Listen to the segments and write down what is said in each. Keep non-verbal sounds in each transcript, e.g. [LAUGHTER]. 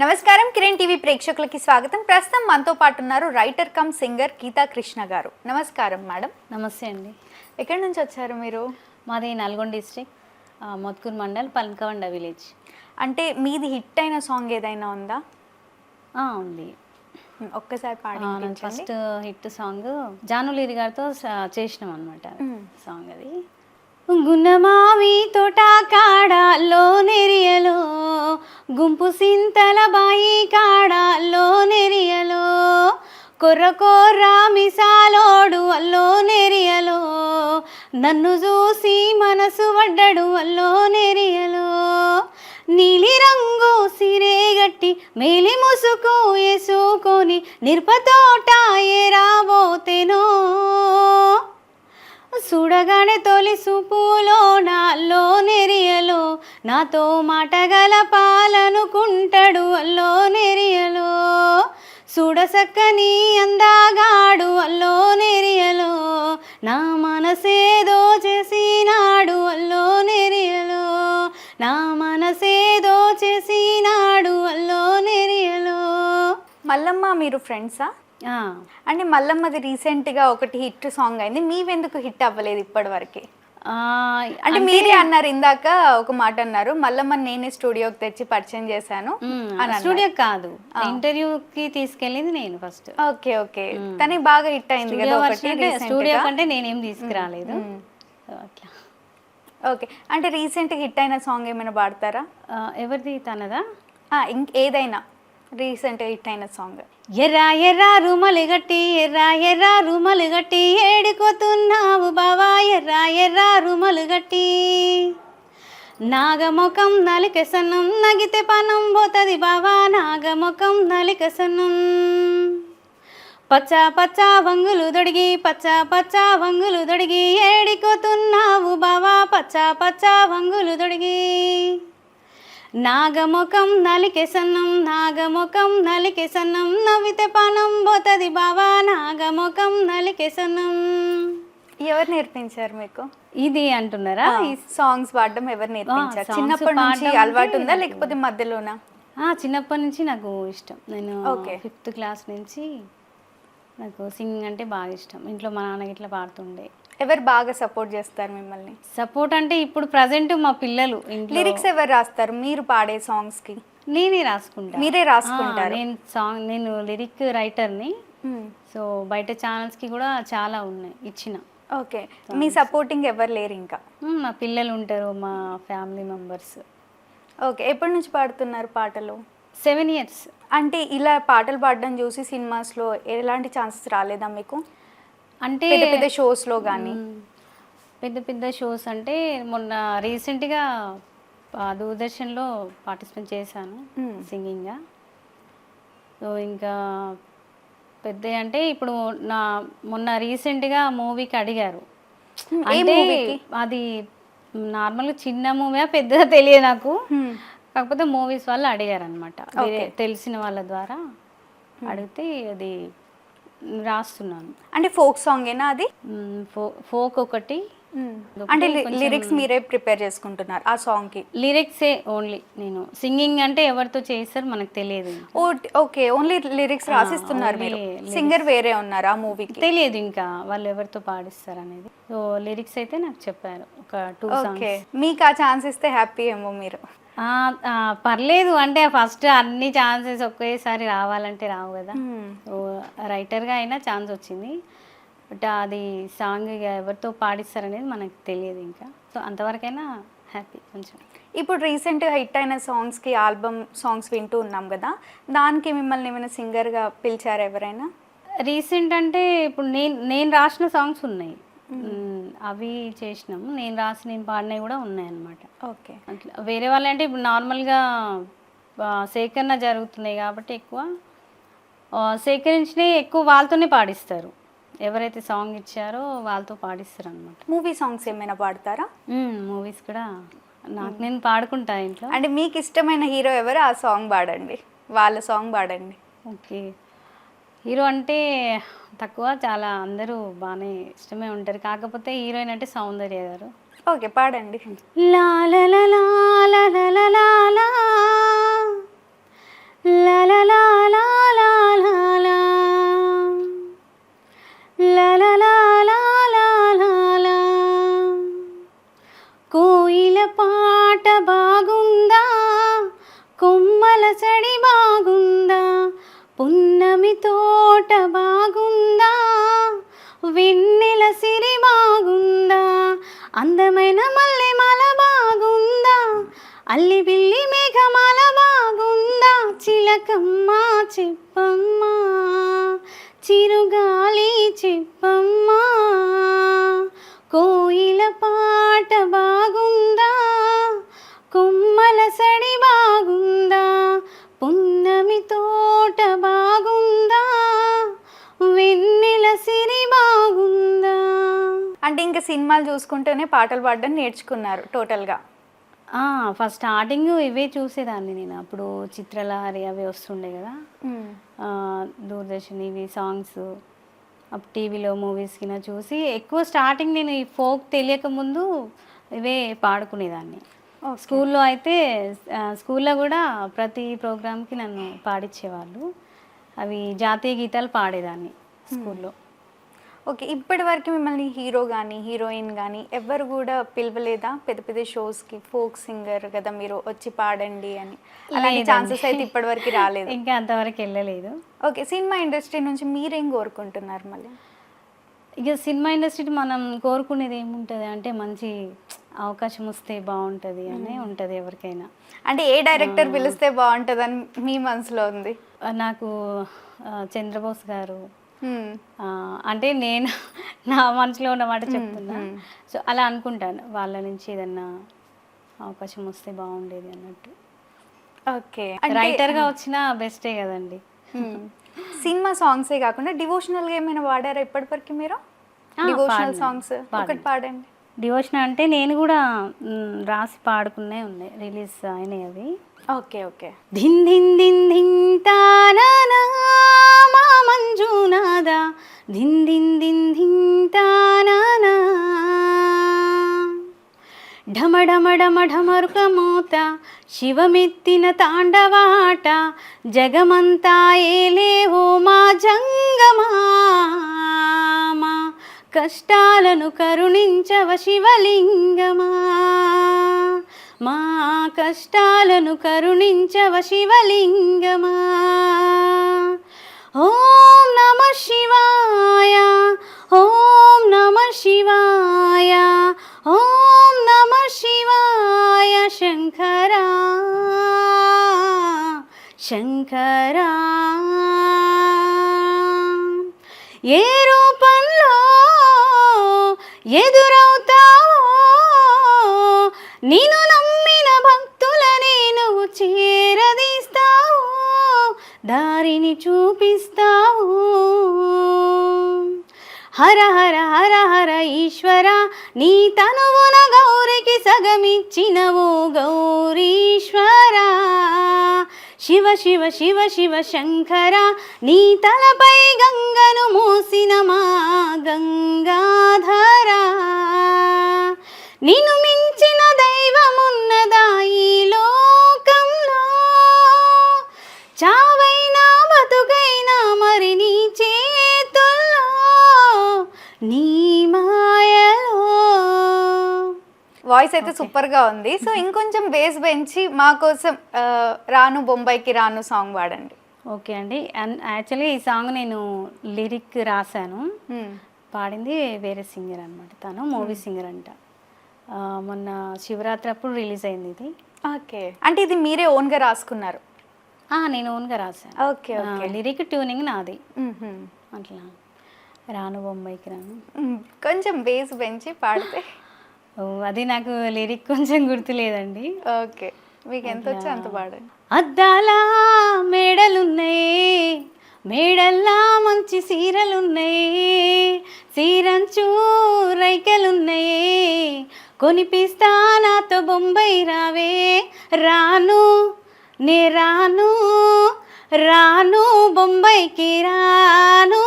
నమస్కారం కిరణ్ టీవీ ప్రేక్షకులకి స్వాగతం. ప్రస్తుతం మనతో పాటు ఉన్నారు writer cum singer Geetha Krishna garu. నమస్కారం మేడం. నమస్తే అండి. ఎక్కడి నుంచి వచ్చారు మీరు? మాది నల్గొండ డిస్ట్రిక్ట్ మొత్కూరు మండల్ పల్కవండ విలేజ్. అంటే మీది హిట్ అయిన సాంగ్ ఏదైనా ఉందా? ఉంది. ఒక్కసారి పాడి. ఫస్ట్ హిట్ సాంగ్ జానులీరి గారితో చేసినాం అనమాట. సాంగ్ అది. గున్నమావి తోట గుంపు సింతల బాయి కాడాల్లో నెరియలో కొర్రకోర్రా మిసాలోడు అల్లో నెరియలో నన్ను చూసి మనసు వడ్డడు అల్లో నెరియలో. నీలి రంగు సిరేగట్టి మేలి ముసుకు వేసుకొని నిరుపతోట ఏరాబోతేనో. చూడగానే తొలి సూపులో నాలో నెరియలో నాతో మాటగల పాలనుకుంటాడు అల్లో నెరియలో. చూడసక్కని అందాగాడు అల్లో నెరియలో నా మనసేదో చేసినాడు అల్లో నెరియలో. నా మనసేదో చేసినాడు అల్లో మల్లమ్మ మీరు ఫ్రెండ్సా అంటే మల్లమ్మది రీసెంట్గా ఒకటి హిట్ సాంగ్ అయింది. మీవెందుకు హిట్ అవ్వలేదు ఇప్పటి వరకే అంటే మీరే అన్నారు ఇందాక ఒక మాట అన్నారు మల్లమ్మ నేనే స్టూడియోకి తెచ్చి పరిచయం చేశాను. స్టూడియో కాదు. ఇంటర్వ్యూకి తీసుకెళ్ళింది నేను ఫస్ట్ ఓకే ఓకే. తనే బాగా హిట్ అయింది కదా స్టూడియో. కంటే నేనేం తీసుకురాలేదు. అట్లా. ఓకే. అంటే రీసెంట్ హిట్ అయిన సాంగ్ ఏమైనా పాడతారా? ఎవరిది? తనదా? ఇంక ఏదైనా. రీసెంట్ హిట్ అయిన సాంగ్. ఎర్రా ఎర్రా రుమలు గట్టి ఎర్రా ఎర్రా రుమలు గట్టి ఏడుకోతున్నావు బావా ఎర్రా ఎర్రా రుమలు గట్టి. నాగముఖం నలికసనం నగితే పనం పోతుంది బావా నాగముఖం నలికెసనం పచ్చ పచ్చ వంగులు దొడిగి పచ్చ పచ్చ వంగులు దొడిగి ఏడికోతున్నావు బావా పచ్చ పచ్చ వంగులు దొడిగి. నాగముఖం నలికెసన్నం నాగముఖం నలికెసన్నం నవ్వితే పానం పోతుంది బావా నాగముఖం నలికెసన్నం ఎవరు నేర్పించారు మీకు? ఇది అంటున్నారా? ఈ సాంగ్స్ పాడడం ఎవరు నేర్పించారు? చిన్నప్పటి నుంచి అలవాటు ఉందా లేకపోతే మధ్యలోనా? ఆ, చిన్నప్పటి నుంచి నాకు ఇష్టం. నేను. ఫిఫ్త్ క్లాస్ నుంచి నాకు సింగింగ్ అంటే బాగా ఇష్టం. ఇంట్లో మా నాన్న ఇట్లా పాడుతుండే. ఎవరు బాగా సపోర్ట్ చేస్తారు మిమ్మల్ని? సపోర్ట్ అంటే ఇప్పుడు ప్రజెంట్ మా పిల్లలు లిరిక్స్ ఎవరు రాస్తారు? మీరు పాడే సాంగ్స్కి. నేనే రాసుకుంటా. మీరే రాసుకుంటారు. నేను సాంగ్ నేను లిరిక్ రైటర్ని మ్మ్. సో బయట ఛానల్స్కి కూడా చాలా ఉన్నాయి ఇచ్చిన. ఓకే. మీ సపోర్టింగ్ ఎవరు లేరు ఇంకా? మ్మ్, మా పిల్లలు ఉంటారు మా ఫ్యామిలీ మెంబర్స్ ఓకే. ఎప్పటి నుంచి పాడుతున్నారు పాటలు? సెవెన్ ఇయర్స్ అంటే ఇలా పాటలు పాడడం చూసి సినిమాస్లో ఎలాంటి ఛాన్సెస్ రాలేదా మీకు? అంటే పెద్ద పెద్ద షోస్లో కానీ పెద్ద పెద్ద షోస్ అంటే మొన్న రీసెంట్గా దూరదర్శన్లో పార్టిసిపేట్ చేశాను. సింగింగ్గా సో ఇంకా పెద్ద అంటే ఇప్పుడు నా మొన్న రీసెంట్గా మూవీకి అడిగారు అంటే? అది నార్మల్గా చిన్న మూవీ పెద్దగా తెలియదు నాకు. కాకపోతే మూవీస్ వాళ్ళు అడిగారు అనమాట. తెలిసిన వాళ్ళ ద్వారా అడిగితే అది రాస్తున్నాను. అంటే ఫోక్ సాంగ్ ఏనా అది? ఫోక్ ఒకటి. అంటే లిరిక్స్ మీరే ప్రిపేర్ చేసుకుంటున్నారు ఆ సాంగ్కి లిరిక్సే ఓన్లీ నేను. సింగింగ్ అంటే ఎవరితో చేస్తారు మనకు తెలియదు ఓకే ఓన్లీ లిరిక్స్ రాసిస్తున్నారు మీరు. సింగర్ వేరే ఉన్నారు ఆ మూవీకి? తెలియదు ఇంకా వాళ్ళు ఎవరితో పాడిస్తారు అనేది. సో లిరిక్స్ అయితే నాకు చెప్పారు. ఒక టూ సాంగ్స్. మీకు ఆ ఛాన్స్ ఇస్తే హ్యాపీ ఏమో మీరు. పర్లేదు. అంటే ఫస్ట్ అన్ని ఛాన్సెస్ ఒకేసారి రావాలంటే రావు కదా. సో రైటర్గా అయినా ఛాన్స్ వచ్చింది. బట్ అది సాంగ్ ఎవరితో పాడిస్తారనేది మనకు తెలియదు ఇంకా. సో అంతవరకైనా హ్యాపీ కొంచెం. ఇప్పుడు రీసెంట్గా హిట్ అయిన సాంగ్స్కి ఆల్బమ్ సాంగ్స్ వింటూ ఉన్నాం కదా. దానికి మిమ్మల్ని ఏమైనా సింగర్గా పిలిచారా ఎవరైనా? రీసెంట్ అంటే ఇప్పుడు నేను నేను రాసిన సాంగ్స్ ఉన్నాయి. అవి చేసినాము నేను రాసి నేను పాడినవి కూడా ఉన్నాయి అన్నమాట ఓకే. అట్లా వేరే వాళ్ళు అంటే ఇప్పుడు నార్మల్గా సేకరణ జరుగుతున్నాయి కాబట్టి ఎక్కువ సేకరించినవి ఎక్కువ వాళ్ళతోనే పాడిస్తారు. ఎవరైతే సాంగ్ ఇచ్చారో వాళ్ళతో పాడిస్తారు అనమాట మూవీ సాంగ్స్ ఏమైనా పాడతారా? మూవీస్ కూడా నాకు నేను పాడుకుంటా ఇంట్లో. అంటే మీకు ఇష్టమైన హీరో ఎవరు? ఆ సాంగ్ పాడండి. వాళ్ళ సాంగ్ పాడండి. ఓకే. హీరో అంటే తక్కువ చాలా అందరూ బాగానే ఇష్టమే ఉంటారు కాకపోతే హీరోయిన్ అంటే సౌందర్య గారు ఓకే పాడండి లా చూసుకుంటూనే పాటలు పాడడం నేర్చుకున్నారు టోటల్గా. ఫస్ట్ స్టార్టింగ్ ఇవే చూసేదాన్ని నేను. అప్పుడు చిత్రలహరి అవి వస్తుండే కదా. దూరదర్శన్ ఇవి సాంగ్స్ అప్పుడు టీవీలో మూవీస్కి నా చూసి ఎక్కువ స్టార్టింగ్ నేను ఈ ఫోక్ తెలియక ముందు ఇవే పాడుకునేదాన్ని. స్కూల్లో అయితే స్కూల్లో కూడా ప్రతి ప్రోగ్రామ్కి నన్ను పాడించేవాళ్ళు అవి జాతీయ గీతాలు పాడేదాన్ని స్కూల్లో. ఓకే ఇప్పటి వరకు మిమ్మల్ని హీరో కానీ హీరోయిన్ కానీ ఎవరు కూడా పిలవలేదా? పెద్ద పెద్ద షోస్కి ఫోక్ సింగర్ కదా మీరు వచ్చి పాడండి అని. అలాంటి. ఛాన్సెస్ అయితే ఇప్పటి వరకు రాలేదు. ఇంకా అంతవరకు వెళ్ళలేదు. ఓకే సినిమా ఇండస్ట్రీ నుంచి మీరేం కోరుకుంటున్నారు మళ్ళీ? ఇక సినిమా ఇండస్ట్రీ మనం కోరుకునేది ఏముంటుంది? అంటే మంచి అవకాశం వస్తే బాగుంటుంది అని ఉంటుంది ఎవరికైనా. అంటే ఏ డైరెక్టర్ పిలిస్తే బాగుంటుందని మీ మనసులో ఉంది? నాకు చంద్రబోస్ గారు అంటే నేను నా మనసులో ఉన్న మాట చెప్తున్నా. సో అలా అనుకుంటాను. వాళ్ళ నుంచి ఏదన్నా అవకాశం వస్తే బాగుండేది అన్నట్టు. ఓకే. రైటర్గా వచ్చినా బెస్టే కదండి. సినిమా సాంగ్సే కాకుండా డివోషనల్గా ఏమైనా వాడారా ఇప్పటివరకు మీరు? డివోషనల్ సాంగ్స్ ఒకటి పాడండి. డివోషన్ అంటే నేను కూడా రాసి పాడుకునే ఉన్నాయి రిలీజ్ అయినాయి అవి. Okay okay. ధిన్ ధిన్ ధిన్ ధిన్ తానా మా మంజునాద ధిన్ ధిన్ ధిన్ ధిన్ తానా ఢమ ఢమ ఢమ ఢమరుక మూత శివమెత్తిన తాండవాట జగమంతా ఏలే ఓ మా జంగమా కష్టాలను కరుణించవ శివలింగమా. మా కష్టాలను కరుణించవ శివలింగమా. ఓం నమ శివాయ ఓం నమ శివాయ ఓం నమ శివాయ శంకరా. శంకరా. ఏ రూపంలో ఎదురవుతావో దారిని చూపిస్తావు. హర హర హర హర ఈశ్వర నీ తనువున గౌరికి సగమిచ్చినవు గౌరీశ్వర. శివ శివ శివ శివ శంకర నీ తలపై గంగను మోసిన మా గంగాధర. నిన్ను మించిన వాయిస్ అయితే సూపర్గా ఉంది. సో [LAUGHS] ఇంకొంచెం బేస్ పెంచి మా కోసం ఆ, రాను బొంబాయికి రాను సాంగ్ పాడండి ఓకే అండి. యాక్చువల్లీ ఈ సాంగ్ నేను లిరిక్ రాశాను. Hmm. పాడింది వేరే సింగర్ అనమాట తను మూవీ సింగర్ అంట. ఆ, మొన్న శివరాత్రి అప్పుడు రిలీజ్ అయింది ఇది. ఓకే అంటే ఇది మీరే ఓన్గా రాసుకున్నారు? నేను ఓన్గా రాశాను. ఓకే లిరిక్ ట్యూనింగ్ నాది. మ్మ్హ. అట్లా. రాను బొంబాయికి రాను. మ్మ్. కొంచెం బేస్ పెంచి పాడితే [LAUGHS] అది నాకు లిరిక్ కొంచెం గుర్తులేదండి. ఓకే. మీకు ఎంత వచ్చో అంత పాడండి. అద్దాల మేడలున్నాయి మేడల్లా మంచి సీరలున్నాయి సీరంచు రైకలున్నాయి కొనిపిస్తా నాతో బొంబాయి రావే రాను నే రాను రాను బొంబాయికి రాను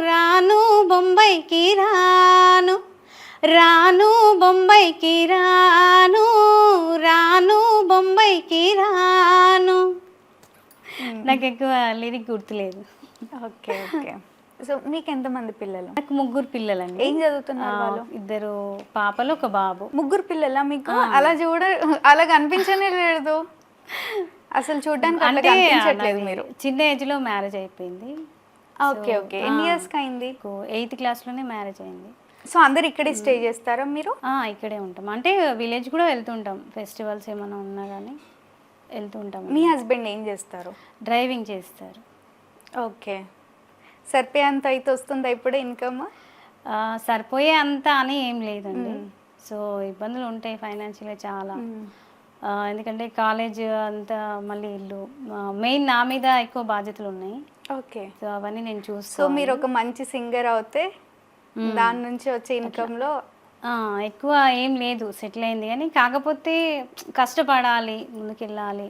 రాను బొంబాయికి రాను. రాను బొంబాయికి రాను రాను బొంబాయికి రాను. నాకు ఎక్కువ లిరిక్ గుర్తులేదు. Okay okay. సో మీకు ఎంతమంది పిల్లలు? నాకు ముగ్గురు పిల్లలండి. ఏం చదువుతున్నారు వాళ్ళు? ఇద్దరు పాపలు ఒక బాబు. ముగ్గురు పిల్లలా మీకు? అలా చూడ అలా కనిపించనే లేదు. అసలు చూడడానికి అంటే కనిపించట్లేదు నాది మీరు. చిన్న ఏజ్లో మ్యారేజ్ అయిపోయింది. Okay okay. ఎన్ని ఇయర్స్ అయింది? ఎయిత్ క్లాస్లోనే మ్యారేజ్ అయింది. సో అందరు ఇక్కడే స్టే చేస్తారా మీరు? ఇక్కడే ఉంటాం. అంటే విలేజ్ కూడా వెళ్తుంటాం ఫెస్టివల్స్ ఏమైనా ఉన్నా కానీ వెళ్తుంటాం మీ హస్బెండ్ ఏం చేస్తారు? డ్రైవింగ్ చేస్తారు. ఓకే. సరిపోయే అంత అయితే వస్తుందా ఇప్పుడు ఇన్కమ్? సరిపోయే అంత అని ఏం లేదండి. సో ఇబ్బందులు ఉంటాయి ఫైనాన్షియల్గా చాలా. ఎందుకంటే కాలేజ్ అంతా మళ్ళీ ఇల్లు. మెయిన్ నా మీద ఎక్కువ బాధ్యతలు ఉన్నాయి. ఓకే. సో అవన్నీ నేను సో చూస్తూ మీరు ఒక మంచి సింగర్ అవుతే దాని నుంచి వచ్చే ఇన్కమ్లో ఎక్కువ ఏం లేదు సెటిల్ అయింది. కానీ కాకపోతే కష్టపడాలి ముందుకెళ్ళాలి.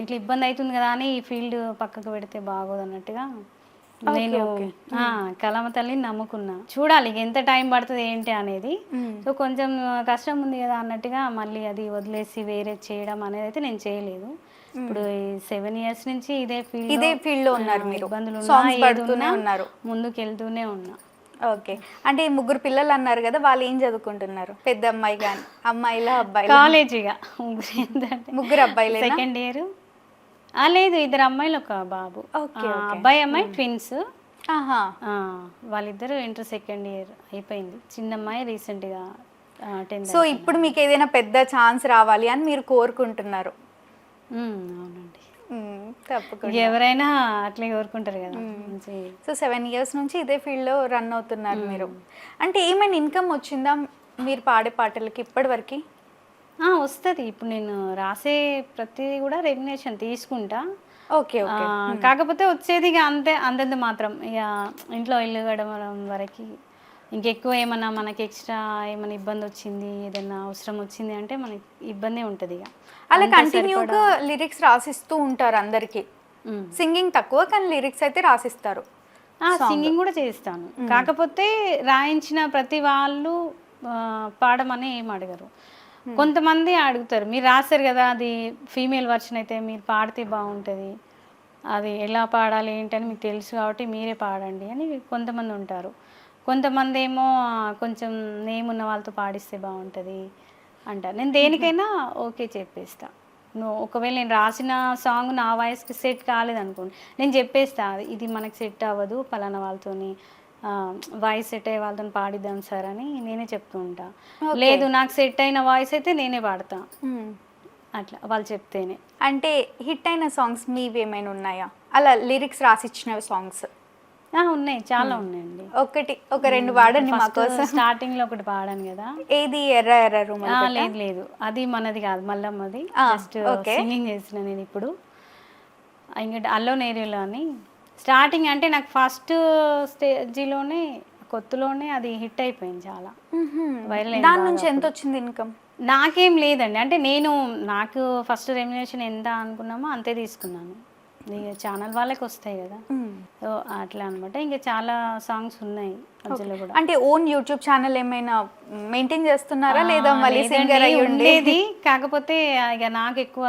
ఇట్లా ఇబ్బంది అవుతుంది కదా అని ఈ ఫీల్డ్ పక్కకు పెడితే బాగోదు అన్నట్టుగా నేను కలమ తల్లిని నమ్ముకున్నా. చూడాలి ఎంత టైం పడుతుంది ఏంటి అనేది. సో కొంచెం కష్టం ఉంది కదా అన్నట్టుగా మళ్ళీ అది వదిలేసి వేరే చేయడం అనేది అయితే నేను చేయలేదు. ఇప్పుడు సెవెన్ ఇయర్స్ నుంచి ఇదే ఫీల్డ్ ఇదే field లో ఉన్నారు మీరు. ఇబ్బందులు ఉన్నారు. ముందుకు వెళ్తూనే ఉన్నా. ఓకే. అంటే ఈ ముగ్గురు పిల్లలు అన్నారు కదా వాళ్ళు ఏం చదువుకుంటున్నారు? పెద్ద అమ్మాయి కానీ అమ్మాయిలా అబ్బాయి కాలేజీగా. ముగ్గురు ఏంటంటే ముగ్గురు అబ్బాయిలేనా? Second year. లేదు ఇద్దరు అమ్మాయిలు ఒక బాబు. ఓకే, అబ్బాయి అమ్మాయి ట్విన్స్. ఆహా. వాళ్ళిద్దరు ఇంటర్ సెకండ్ ఇయర్ అయిపోయింది. చిన్న అమ్మాయి రీసెంట్గా సో ఇప్పుడు మీకు ఏదైనా పెద్ద ఛాన్స్ రావాలి అని మీరు కోరుకుంటున్నారు? అవునండి. తప్పకుండా. ఎవరైనా అట్లే కోరుకుంటారు కదా. సో సెవెన్ ఇయర్స్ నుంచి ఇదే ఫీల్డ్లో రన్ అవుతున్నారు మీరు. అంటే ఏమైనా ఇన్కమ్ వచ్చిందా మీరు పాడే పాటలకి ఇప్పటి వస్తుంది. ఇప్పుడు నేను రాసే ప్రతిదీ కూడా రెగ్యులేషన్ తీసుకుంటా. ఓకే కాకపోతే వచ్చేది ఇక అంతే అంతంత మాత్రం. ఇక ఇంట్లో ఇల్లు గడవడం వరకు ఇంకెక్కువ ఏమన్నా మనకి ఎక్స్ట్రా ఏమైనా ఇబ్బంది వచ్చింది ఏదైనా అవసరం వచ్చింది అంటే మనకి ఇబ్బంది ఉంటుంది ఇక. అలా కంటిన్యూగా లిరిక్స్ రాసిస్తూ ఉంటారు అందరికి. సింగింగ్ తక్కువ కానీ లిరిక్స్ అయితే రాసిస్తారు. సింగింగ్ కూడా చేస్తాను. కాకపోతే రాయించిన ప్రతి వాళ్ళు పాడమని ఏం అడగరు. కొంతమంది అడుగుతారు మీరు రాశారు కదా అది ఫీమేల్ వర్షన్ అయితే మీరు పాడితే బాగుంటుంది. అది ఎలా పాడాలి ఏంటని మీకు తెలుసు కాబట్టి మీరే పాడండి అని కొంతమంది ఉంటారు. కొంతమంది ఏమో కొంచెం నేమ్ ఉన్న వాళ్ళతో పాడిస్తే బాగుంటుంది అంటారు నేను దేనికైనా ఓకే చెప్పేస్తా. నువ్వు ఒకవేళ నేను రాసిన సాంగ్ నా వాయిస్కి సెట్ కాలేదనుకోండి నేను చెప్పేస్తా ఇది మనకి సెట్ అవ్వదు పలానా వాళ్ళతోని వాయిస్ సెట్ అయ్యే వాళ్ళతో పాడిద్దాం సార్ అని నేనే చెప్తూ ఉంటా. లేదు నాకు సెట్ అయిన వాయిస్ అయితే నేనే పాడతా. అట్లా వాళ్ళు చెప్తేనే. అంటే హిట్ అయిన సాంగ్స్ మీవి ఏమైనా ఉన్నాయా? అలా లిరిక్స్ రాసిచ్చిన సాంగ్స్. ఉన్నాయి. చాలా ఉన్నాయండి. ఒకటి ఒక రెండు పాడండి మా కోసం. స్టార్టింగ్లో ఒకటి పాడాను కదా. ఏది ఎర్ర ఎర్ర రూమ్ లేదు లేదు. అది మనది కాదు మల్లమ్మది. జస్ట్. సింగింగ్ చేసిన నేను ఇప్పుడు. ఇంకా అల్లోన్ ఏరియాలో అని. స్టార్టింగ్ అంటే నాకు ఫస్ట్ స్టేజీలోనే కొత్తలోనే అది హిట్ అయిపోయింది చాలా. వైరల్ దాని నుంచి ఎంత వచ్చింది ఇన్కమ్ నాకేం లేదండి. అంటే నేను నాకు ఫస్ట్ రెమ్యునేషన్ ఎంత అనుకున్నామో అంతే తీసుకున్నాను. ఇక ఛానల్ వాళ్ళకి వస్తాయి కదా. సో అట్లా అనమాట ఇంకా చాలా సాంగ్స్ ఉన్నాయి మధ్యలో కూడా. అంటే ఓన్ యూట్యూబ్ ఛానల్ ఏమైనా మెయింటైన్ చేస్తున్నారా? లేదా మళ్ళీ సింగర్ ఉండేది? కాకపోతే ఇక నాకు ఎక్కువ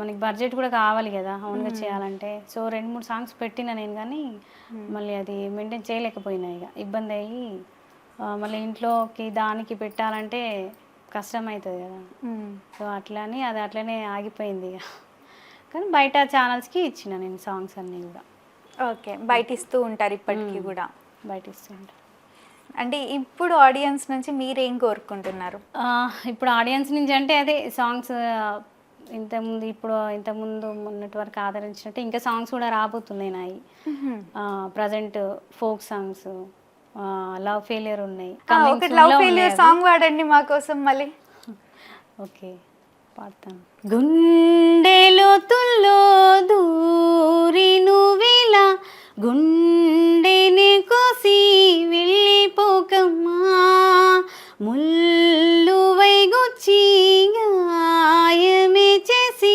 మనకి బడ్జెట్ కూడా కావాలి కదా ఓన్గా చేయాలంటే. సో రెండు మూడు సాంగ్స్ పెట్టిన నేను కానీ మళ్ళీ అది మెయింటైన్ చేయలేకపోయినా ఇక ఇబ్బంది అయ్యి మళ్ళీ ఇంట్లోకి దానికి పెట్టాలంటే కష్టం అవుతుంది కదా. సో అట్లా అని అది అట్లనే ఆగిపోయింది ఇక కానీ బయట ఛానల్స్కి ఇచ్చిన నేను సాంగ్స్ అన్నీ కూడా. ఓకే బయట ఇస్తూ ఉంటారు ఇప్పటికీ కూడా. బయట ఇస్తుంటా అంటే ఇప్పుడు ఆడియన్స్ నుంచి మీరేం కోరుకుంటున్నారు? ఇప్పుడు ఆడియన్స్ నుంచి అంటే అదే సాంగ్స్ ఇంతకుముందు ఇప్పుడు ఇంతకుముందు మొన్నటి వరకు ఆదరించినట్టు ఇంకా సాంగ్స్ కూడా రాబోతున్నాయి నాయి. Present folk songs love failure ఉన్నాయి. Love failure. సాంగ్ పాడండి మా కోసం మళ్ళీ. [LAUGHS] ఓకే పాడతాను. గుండెలో తుల్లో దూరి నువ్వేలా గుండెని కోసి వెళ్ళిపోకమ్మా. ముల్లువై గుచ్చి గాయమే చేసి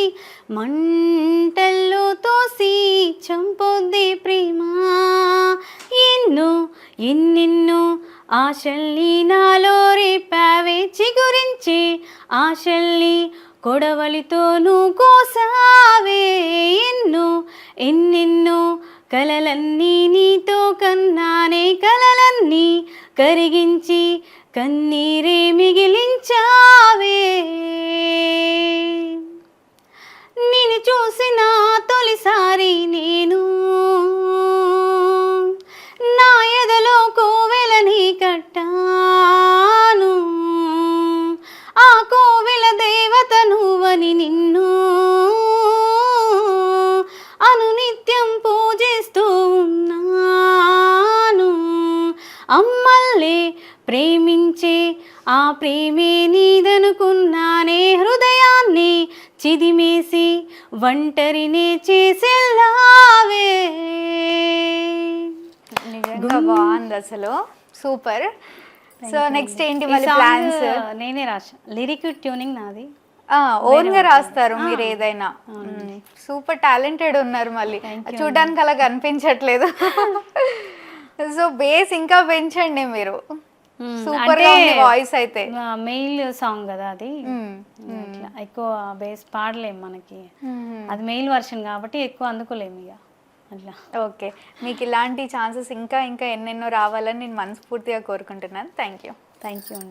మంటల్లో తోసి చంపొద్ది ప్రేమ. ఎన్నో ఎన్నెన్నో ఆశల్ని నాలో రేపావే చిగురించి ఆశల్ని కొడవలితోనూ కోసావే ఎన్నో ఎన్నెన్నో కలలన్నీ నీతో కన్నానే కలలన్నీ కరిగించి కన్నీరే మిగిలించావే. నిన్ను చూసిన తొలిసారి నేను చిదిమేసి ఒంటరినే చేసేలావే. నిజంగా బాగుంది అసలు. సూపర్. సో నెక్స్ట్ ఏంటి మళ్ళీ ప్లాన్స్ నేనే రాసా లిరిక్ ట్యూనింగ్ నాది. ఓన్గా రాస్తారు మీరు ఏదైనా. సూపర్ టాలెంటెడ్ ఉన్నారు మళ్ళీ. చూడడానికి అలా కనిపించట్లేదు. [LAUGHS] సో బేస్ ఇంకా పెంచండి మీరు. సూపర్ ఉంది వాయిస్ అయితే. మెయిల్ సాంగ్ కదా అది. మ్మ్. అట్లా ఎక్కువ బేస్ పాడలేం మనకి. అది మెయిల్ వర్షన్ కాబట్టి ఎక్కువ అందుకోలేము ఇక. అట్లా. ఓకే మీకు ఇలాంటి ఛాన్సెస్ ఇంకా ఇంకా ఎన్నెన్నో రావాలని నేను మనస్ఫూర్తిగా కోరుకుంటున్నాను. థ్యాంక్ యూ థ్యాంక్ యూ అండి.